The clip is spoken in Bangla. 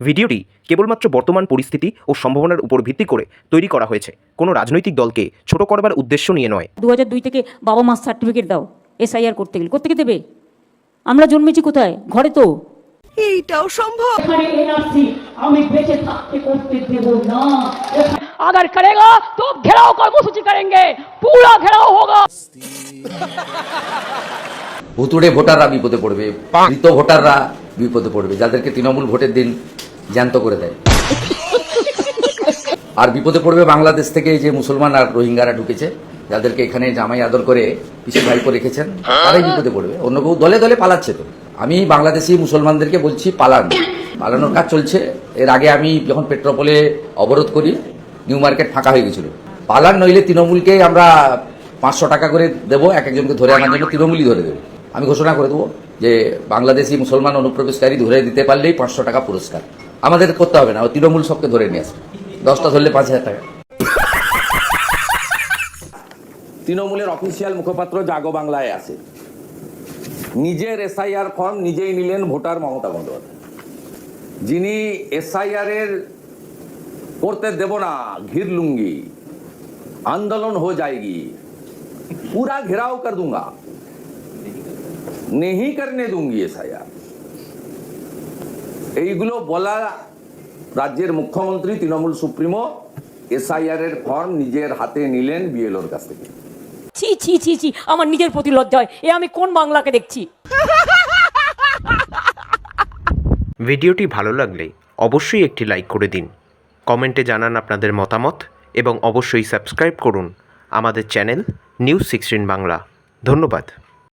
ভিডিওটি কেবলমাত্র বর্তমান পরিস্থিতি ও সম্ভাবনার উপর ভিত্তি করে তৈরি করা হয়েছে কোনো রাজনৈতিক দলকে ছোট করবার উদ্দেশ্য নিয়ে নয় দু হাজার দুই থেকে বাবা মার সার্টিফিকেট দাও এসআইআর করতে গেলে কোথেকে দেবে আমরা জন্মেছি কোথায় ঘরে তো এইটাও সম্ভব এখানে এনআরসি আমি বেঁচে থাকতে করতে দেব না अगर करेगा तो घेराव कर्मसूची करेंगे पूरा घेराव होगा ভুতুড়ে ভোটাররা বিপদে পড়বে মৃত ভোটাররা বিপদে পড়বে যাদেরকে তৃণমূল ভোটের দিন জ্যান্ত করে দেয়। আর বিপদে পড়বে বাংলাদেশ থেকে যে মুসলমান আর রোহিঙ্গারা ঢুকেছে, যাদেরকে এখানে জামাই আদর করে পিছিয়ে ভাইপো রেখেছেন, তারাই বিপদে পড়বে। অন্য কেউ দলে দলে পালাচ্ছে তো। আমি বাংলাদেশি মুসলমানদেরকে বলছি, পালান। পালানোর কাজ চলছে। এর আগে আমি যখন পেট্রোপোলে অবরোধ করি, নিউ মার্কেট ফাঁকা হয়ে গেছিল। পালান, নইলে তৃণমূলকে আমরা পাঁচশো টাকা করে দেবো, এক একজনকে ধরে আনার জন্য তৃণমূলই ধরে দেবো। আমি ঘোষণা করে দেবো যে বাংলাদেশি মুসলমান অনুপ্রবেশকারী ধরে দিতে পারলেই পাঁচশো টাকা পুরস্কার। আমাদের করতে হবে না ও তৃণমূল সবকে ধরে নিয়ে আসবে দশটা ধরলে পাঁচ হাজার টাকা তৃণমূলের অফিসিয়াল মুখপাত্র জাগো বাংলায় আছে নিজের এসআইআর ফর্ম নিজেই নিলেন ভোটার মমতা বন্দ্যোপাধ্যায় যিনি এসআইআর এর করতে দেব না ঘির লুঙ্গি আন্দোলন হো যায়গি पूरा घेराव कर दूंगा नहीं करने दूंगी এসআইআর এইগুলো বলা রাজ্যের মুখ্যমন্ত্রী তৃণমূল সুপ্রিমো এসআইআর এর ফর্ম নিজের হাতে নিলেন বিএলওর কাছ থেকে। ছি ছি ছি ছি আমার নিজের প্রতি লজ্জা হয় এ আমি কোন বাংলাকে দেখছি? ভিডিওটি ভালো লাগলে অবশ্যই একটি লাইক করে দিন। কমেন্টে জানান আপনাদের মতামত এবং অবশ্যই সাবস্ক্রাইব করুন আমাদের চ্যানেল নিউজ সিক্সটিন বাংলা। ধন্যবাদ।